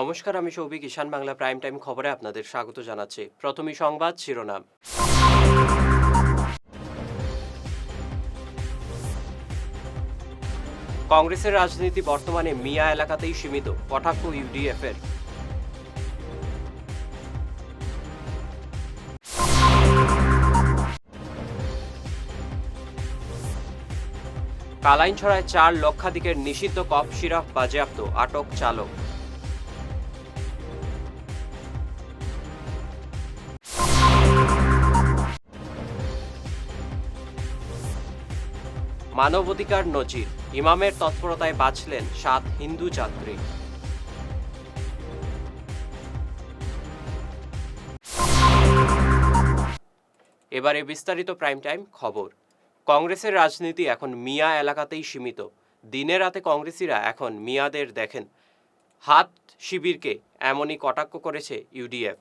নমস্কার, আমি Souvik Ishan, Bangla prime time খবরে আপনাদের স্বাগত জানাচ্ছি। প্রথমে সংবাদ শিরোনাম। কংগ্রেসের রাজনীতি বর্তমানে মিয়া এলাকাতেই সীমিত, কটাক্ষ ইউডিএফ এর কালাইনছড়ায় চার লক্ষাধিকের নিষিদ্ধ কফ সিরাপ বাজেয়াপ্ত, আটক চালক। মানবাধিকার নজির। ইমামের তৎপরতায় বাঁচলেন সাত হিন্দু যাত্রী। এবারে বিস্তারিত প্রাইম টাইম খবর। কংগ্রেসের রাজনীতি এখন মিয়া এলাকাতেই সীমিত। দিনে রাতে কংগ্রেসিরা এখন মিয়াদের দেখেন। হাত শিবিরকে এমনই কটাক্ষ করেছে ইউডিএফ।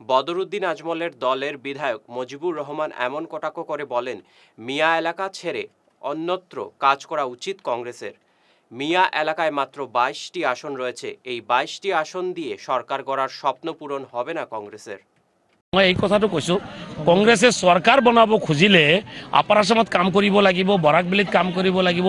বদরুদ্দিন আজমলের দলের বিধায়ক মজিবুর রহমান এমন কটাক্ষ করে বলেন, মিয়া এলাকা ছেড়ে অন্যত্র কাজ করা উচিত কংগ্রেসের। মিয়া এলাকায় মাত্র বাইশটি আসন রয়েছে। এই বাইশটি আসন দিয়ে সরকার গড়ার স্বপ্ন পূরণ হবে না কংগ্রেসের। মই এই কথাটো কৈছোঁ কংগ্ৰেছে চৰকাৰ বনাব খুজিলে আপাৰ আছামত কাম কৰিব লাগিব বৰাকবেলিত কাম কৰিব লাগিব,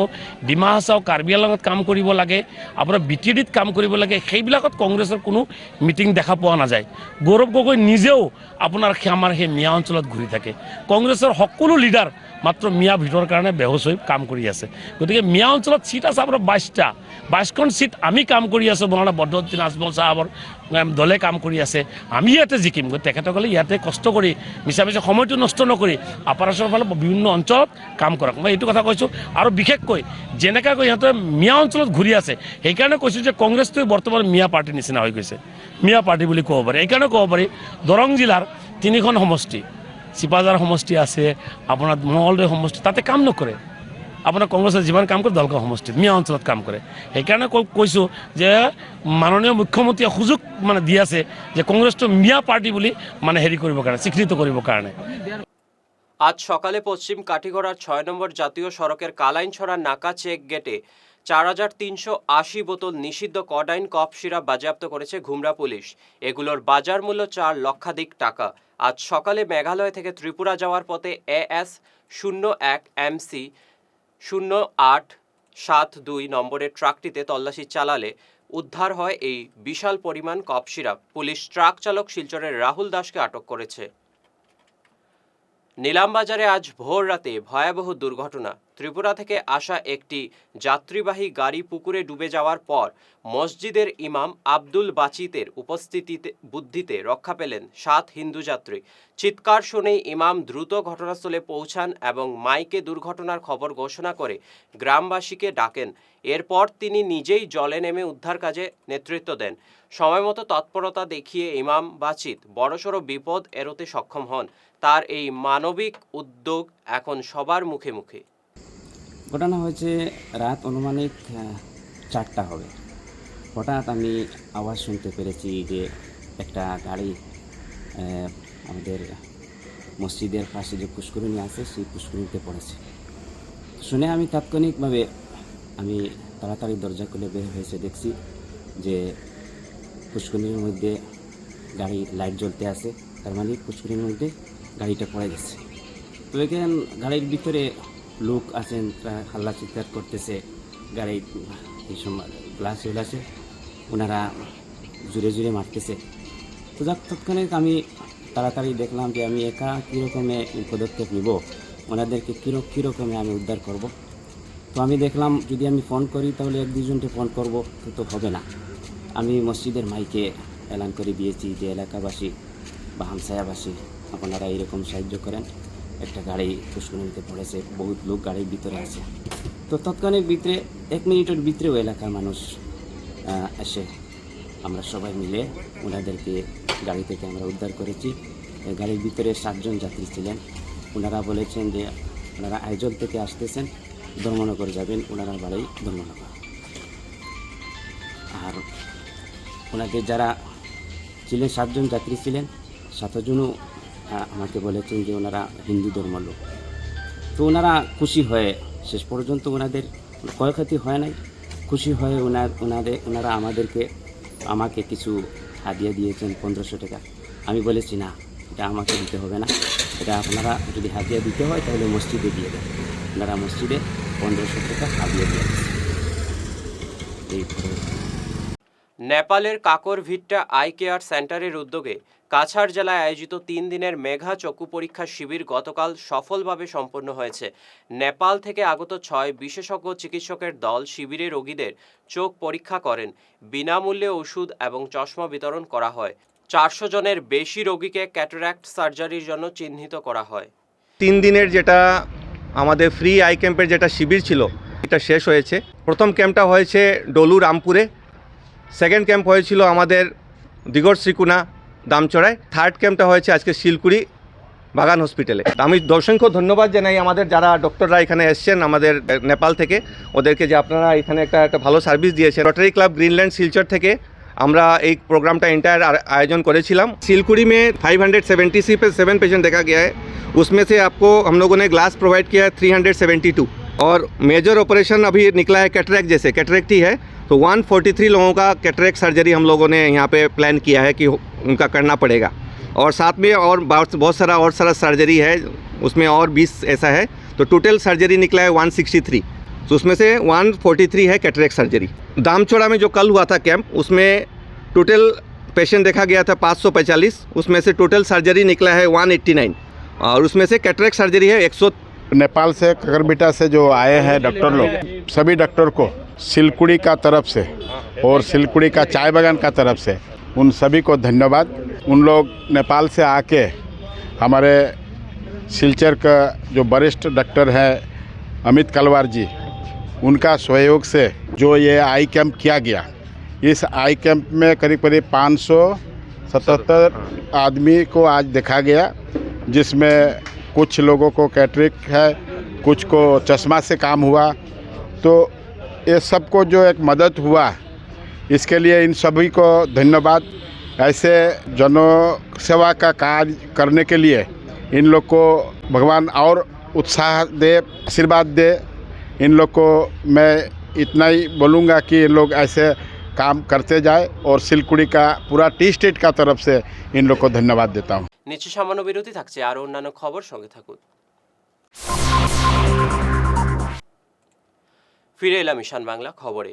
ডিমা হাছাও কাৰ্বি আংলঙত কাম কৰিব লাগে, আপোনাৰ বি টি কাম কৰিব লাগে, সেইবিলাকত কংগ্ৰেছৰ কোনো মিটিং দেখা পোৱা নাযায়। গৌৰৱ গগৈ নিজেও আপোনাৰ আমাৰ সেই মিয়া অঞ্চলত ঘূৰি থাকে। কংগ্ৰেছৰ সকলো লিডাৰ মাত্ৰ মিয়া ভিতৰ কাৰণে বেহুচ হৈ কাম কৰি আছে। গতিকে মিয়া অঞ্চলত চিট আছে আপোনাৰ বাইছটা বাইছখন চিট আমি কাম কৰি আছোঁ মৌলানা বদৰুদ্দিন আজমল চাহাবৰ দলে কাম কৰি আছে। আমি ইয়াতে জিকিম গতিকে ইয়াতে কষ্ট কৰি মিছা মিছা সময়টো নষ্ট নকৰি আপাৰাচৰ ফালে বিভিন্ন অঞ্চলত কাম কৰক। মই এইটো কথা কৈছোঁ। আৰু বিশেষকৈ যেনেকৈ সিহঁতে মিয়া অঞ্চলত ঘূৰি আছে, সেইকাৰণে কৈছোঁ যে কংগ্ৰেছটোৱে বৰ্তমান মিয়া পাৰ্টিৰ নিচিনা হৈ গৈছে। মিয়া পাৰ্টি বুলি ক'ব পাৰি। এইকাৰণে ক'ব পাৰি, দৰং জিলাৰ তিনিখন সমষ্টি। চিপাঝাৰ সমষ্টি আছে, আপোনাৰ মঙলদৈ সমষ্টি, তাতে কাম নকৰে। আপোনাৰ কংগ্ৰেছে যিমান কাম কৰে দলকা সমষ্টিত মিয়া অঞ্চলত কাম কৰে। সেইকাৰণে কৈছোঁ যে মাননীয় মুখ্যমন্ত্ৰীয়ে সুযোগ মানে দি আছে যে কংগ্ৰেছটো মিয়া পাৰ্টি বুলি মানে হেৰি কৰিবৰ কাৰণে, স্বীকৃত কৰিবৰ কাৰণে। আজ সকালে পশ্চিম কাঠিগড়ার ছয় নম্বর জাতীয় সড়কের কালাইনছড়া নাকা চেক গেটে চার হাজার তিনশো আশি বোতল নিষিদ্ধ কডাইন কফ সিরাপ বাজেয়াপ্ত করেছে ঘুমরা পুলিশ। এগুলোর বাজার মূল্য চার লক্ষাধিক টাকা। আজ সকালে মেঘালয় থেকে ত্রিপুরা যাওয়ার পথে এ এস শূন্য এক এমসি শূন্য আট সাত দুই নম্বরের ট্রাকটিতে তল্লাশি চালালে উদ্ধার হয় এই বিশাল পরিমাণ কফ সিরাপ। পুলিশ ট্রাক চালক শিলচরের রাহুল দাসকে আটক করেছে। নিলামবাজারে আজ ভোর রাতে ভয়াবহ দুর্ঘটনা। ত্রিপুরা থেকে আসা একটি যাত্রীবাহী গাড়ি পুকুরে ডুবে যাওয়ার পর মসজিদের ইমাম আব্দুল বাচিতের উপস্থিতিতে বুদ্ধিতে রক্ষা পেলেন সাত হিন্দু যাত্রী। চিৎকার শুনেই ইমাম দ্রুত ঘটনাস্থলে পৌঁছান এবং মাইকে দুর্ঘটনার খবর ঘোষণা করে গ্রামবাসীকে ডাকেন। এরপর তিনি নিজেই জলে নেমে উদ্ধার কাজে নেতৃত্ব দেন। সময়মতো তৎপরতা দেখিয়ে ইমাম বাচিত বড়সড় বিপদ এড়োতে সক্ষম হন। তার এই মানবিক উদ্যোগ এখন সবার মুখে মুখে। ঘটনা হয়েছে রাত অনুমানিক চারটা হবে। হঠাৎ আমি আওয়াজ শুনতে পেরেছি যে একটা গাড়ি আমাদের মসজিদের পাশে যে পুষ্করিণী আছে, সেই পুষ্করিণীতে পড়েছে। শুনে আমি তাৎক্ষণিকভাবে আমি তাড়াতাড়ি দরজা খুলে বের হয়েছে, দেখছি যে পুষ্করিণীর মধ্যে গাড়ি লাইট জ্বলতে আছে। তার মানে পুষ্করিণীর মধ্যে গাড়িটা পড়ে গেছে। তো এখানে গাড়ির ভিতরে লোক আছেন, তারা হাল্লা চিৎকার করতেছে। গাড়ি এই সময় গ্লাসে গ্লাসে ওনারা জুড়ে জুড়ে মারতেছে। তো যাক তৎক্ষণিক আমি তাড়াতাড়ি দেখলাম যে আমি একা কীরকমে পদক্ষেপ নিব, ওনাদেরকে কীরকম কীরকমে আমি উদ্ধার করব। তো আমি দেখলাম, যদি আমি ফোন করি, তাহলে এক দুজনকে ফোন করব তো হবে না। আমি মসজিদের মাইকে এলান করে দিয়েছি যে এলাকাবাসী বা হামসায়াবাসী, আপনারা এরকম সাহায্য করেন। একটা গাড়ি পুষ্করিণীতে পড়েছে, বহুত লোক গাড়ির ভিতরে আছে। তো তৎক্ষণিক ভিতরে, এক মিনিটের ভিতরেও এলাকার মানুষ এসে আমরা সবাই মিলে ওনাদেরকে গাড়ি থেকে আমরা উদ্ধার করেছি। গাড়ির ভিতরে সাতজন যাত্রী ছিলেন। ওনারা বলেছেন যে ওনারা আইজল থেকে আসতেছেন, ধর্মনগর যাবেন, ওনারা বাড়ি ধর্মনগর। আর ওনাদের যারা ছিলেন, সাতজন যাত্রী ছিলেন, সাতজনও আমাকে বলেছেন যে ওনারা হিন্দু ধর্ম লোক। তো ওনারা খুশি হয়ে শেষ পর্যন্ত ওনাদের ক্ষয়ক্ষতি হয় নাই। খুশি হয়ে ওনার, ওনাদের, ওনারা আমাদেরকে, আমাকে কিছু হাদিয়া দিয়েছেন, পনেরোশো টাকা। আমি বলেছি, না, এটা আমাকে দিতে হবে না। এটা আপনারা যদি হাদিয়া দিতে হয়, তাহলে মসজিদে দিয়ে দেন। ওনারা মসজিদে পনেরোশো টাকা হাদিয়া দিয়ে। এই নেপালের কাকর ভিট্টা আই কেয়ার সেন্টারের উদ্যোগে কাছাড় জেলায় আয়োজিত তিন দিনের মেঘা চক্ষু পরীক্ষা শিবির গতকাল সফলভাবে সম্পন্ন হয়েছে। নেপাল থেকে আগত ছয় বিশেষজ্ঞ চিকিৎসকের দল শিবিরে রোগীদের চোখ পরীক্ষা করেন। বিনামূল্যে ওষুধ এবং চশমা বিতরণ করা হয়। চারশো জনের বেশি রোগীকে ক্যাটারাক্ট সার্জারির জন্য চিহ্নিত করা হয়। তিন দিনের যেটা আমাদের ফ্রি আই ক্যাম্পের যেটা শিবির ছিল, এটা শেষ হয়েছে। প্রথম ক্যাম্পটা হয়েছে ডলু রামপুরে। সেকেন্ড ক্যাম্প হয়েছিল আমাদের দিগর শ্রীকুনা দামচড়ায় থার্ড ক্যাম্পটা হয়েছে আজকে শিলকুড়ি বাগান হসপিটালে আমি অসংখ্য ধন্যবাদ জানাই আমাদের যারা ডক্টররা এখানে এসছেন আমাদের আহ, নেপাল থেকে ওদেরকে যে আপনারা এখানে একটা একটা ভালো সার্ভিস দিয়েছেন রটারি ক্লাব গ্রিনল্যান্ড শিলচর থেকে আমরা এই प्रोग्राम एंटायर आयोजन করেছিলাম सिलकुड़ी में 570 सी पे सेवन पेशेंट देखा गया है उसमें से आपको हम लोगों ने ग्लास प्रोवाइड किया है 372 और मेजर ऑपरेशन अभी निकला है कैटरेक्ट जैसे कैटरेक्ट ही है तो 143 लोगों का कैटरेक्ट सर्जरी हम लोगों ने यहाँ पे प्लान किया है कि उनका करना पड़ेगा। और साथ में और बहुत सारा और सारा सर्जरी है, उसमें और 20 ऐसा है। तो टोटल सर्जरी निकला है 163 तो उसमें से 143 है कैटरेक्ट सर्जरी दामचौड़ा में जो कल हुआ था कैंप उसमें टोटल पेशेंट देखा गया था 545 उसमें से टोटल सर्जरी निकला है 189 और उसमें से कैटरेक्ट सर्जरी है 100 नेपाल से, ककरबिटा से जो आए हैं डॉक्टर लोग, सभी डॉक्टर को सिलकुड़ी का तरफ़ से और सिलकुड़ी का चाय बागान का तरफ़ से उन सभी को धन्यवाद। उन लोग नेपाल से आके हमारे सिलचर का जो वरिष्ठ डॉक्टर है अमित कलवार जी, उनका सहयोग से जो ये आई कैंप किया गया, इस आई कैंप में करीब करीब पाँच सौ सतहत्तर आदमी को आज देखा गया, जिसमें कुछ लोगों को कैटरिक है, कुछ को चश्मा से काम हुआ। तो ये सबको जो एक मदद हुआ इसके लिए इन सभी को धन्यवाद ऐसे जनों सेवा का कार्य करने के लिए इन लोग को भगवान और उत्साह दे आशीर्वाद दे इन लोग को मैं इतना ही बोलूँगा कि इन लोग ऐसे काम करते जाए और सिलकुड़ी का पूरा टी स्टेट का तरफ से इन लोग को धन्यवाद देता हूँ নিচ্ছে সামান্য বিরতি থাকছে আরও অন্যান্য খবর সঙ্গে থাকুন ফিরে এলাম ঈশান বাংলা খবরে।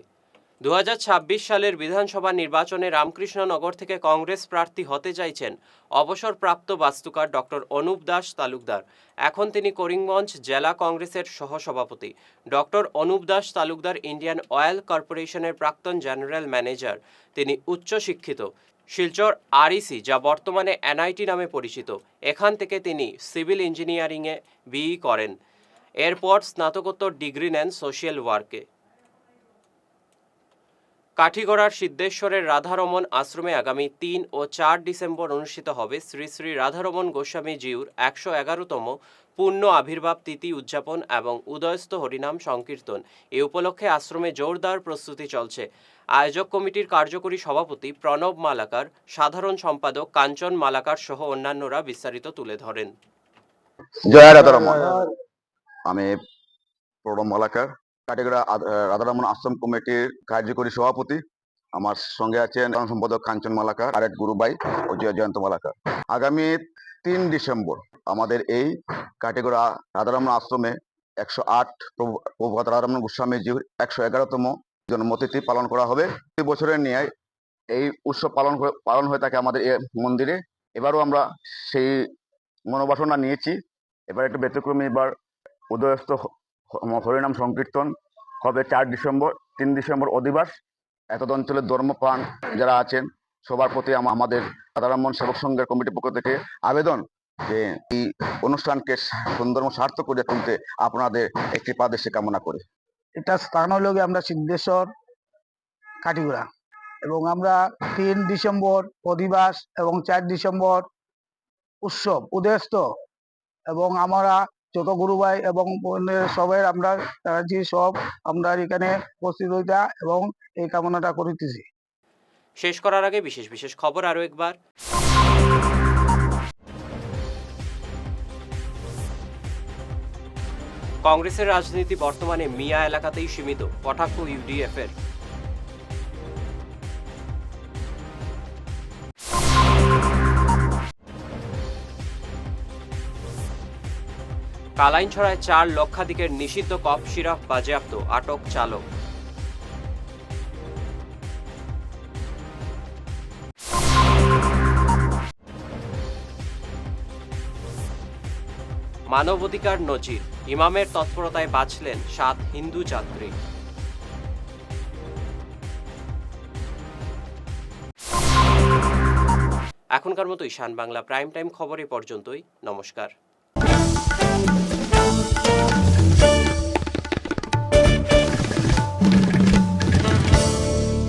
দু হাজার ছাব্বিশ সালের বিধানসভা নির্বাচনে রামকৃষ্ণনগর থেকে কংগ্রেস প্রার্থী হতে চাইছেন অবসরপ্রাপ্ত বাস্তুকার ডক্টর অনুপ দাস তালুকদার। এখন তিনি করিমগঞ্জ জেলা কংগ্রেসের সহসভাপতি। Doctor Anup Das Talukdar Indian oil কর্পোরেশনের প্রাক্তন জেনারেল ম্যানেজার। তিনি উচ্চ শিক্ষিত শিলচর আরইসি, যা বর্তমানে এনআইটি নামে পরিচিত। এখান থেকে তিনি সিভিল ইঞ্জিনিয়ারিংয়ে বিই করেন। এরপর স্নাতকোত্তর ডিগ্রি নেন সোশ্যাল ওয়ার্কে। কাঠিগড়ার সিদ্ধেশ্বরের রাধারমন আশ্রমে আগামী তিন ও চার ডিসেম্বর অনুষ্ঠিত হবে শ্রী শ্রী রাধারমন গোস্বামী জিউর একশো এগারোতম পূর্ণ আবির্ভাব তিথি উদযাপন এবং উদয়স্থ হরিনাম সংকীর্তন। এ উপলক্ষে আশ্রমে জোরদার প্রস্তুতি চলছে। আয়োজক কমিটির কার্যকরী সভাপতি প্রণব মালাকার, সাধারণ সম্পাদক কাঞ্চন মালাকার সহ অন্যান্যরা বিস্তারিত তুলে ধরেন। জয় রাধারমন। আমি প্রণব মালাকার, কাটিগড়া রাধারমন আশ্রম কমিটির কার্যকরী সভাপতি। আমার সঙ্গে আছেন সম্পাদক কাঞ্চন মালাকার, আরেক গুরুবাই ও জয় জয়ন্ত মালাকার। আগামী তিন ডিসেম্বর আমাদের এই কাটিগড়া রাধারমন আশ্রমে একশো আট প্রভাত রাধারমন গোস্বামীজির একশো এগারোতম জন্মতিথি পালন করা হবে। প্রতি বছরের নিয়ে এই উৎসব পালন পালন হয়ে থাকে আমাদের এ মন্দিরে। এবারও আমরা সেই মনোবাসনা নিয়েছি। এবার একটু ব্যতিক্রমী, এবার হ- হরিনাম সংকীর্তন হবে চার ডিসেম্বর, তিন ডিসেম্বর অধিবাস। এতদ অঞ্চলের ধর্মপ্রাণ যারা আছেন, সবার প্রতি আমাদের সাধারণ সেবক সংঘের কমিটির পক্ষ থেকে আবেদন যে এই অনুষ্ঠানকে সুন্দর সার্থক করে তুলতে আপনাদের একটি পাদেশে কামনা করে। এটা স্থান হলো আমরা সিদ্ধেশ্বর, কাটিগুড়া এবং আমরা তিন ডিসেম্বর অধিবাস এবং চার ডিসেম্বর উৎসব, উদয়স্ত এবং আমরা যত গুরু ভাই এবং সবাই আমরা আছি, সব আমরা এখানে উপস্থিত হইতা এবং এই কামনাটা করিতেছি। শেষ করার আগে বিশেষ বিশেষ খবর আরও একবার। কংগ্রেসের রাজনীতি বর্তমানে মিয়া এলাকাতেই সীমিত, কটাক্ষ ইউডিএফ কালাইনছড়ায় চার লক্ষাধিকের নিষিদ্ধ কফ সিরাপ বাজেয়াপ্ত, আটক চালক। মানবাধিকার নজির, ইমামের তৎপরতায় বাঁচলেন সাত হিন্দু যাত্রী। এখনকার মতো ঈশান বাংলা প্রাইম টাইম খবর পর্যন্তই, নমস্কার। Thank you.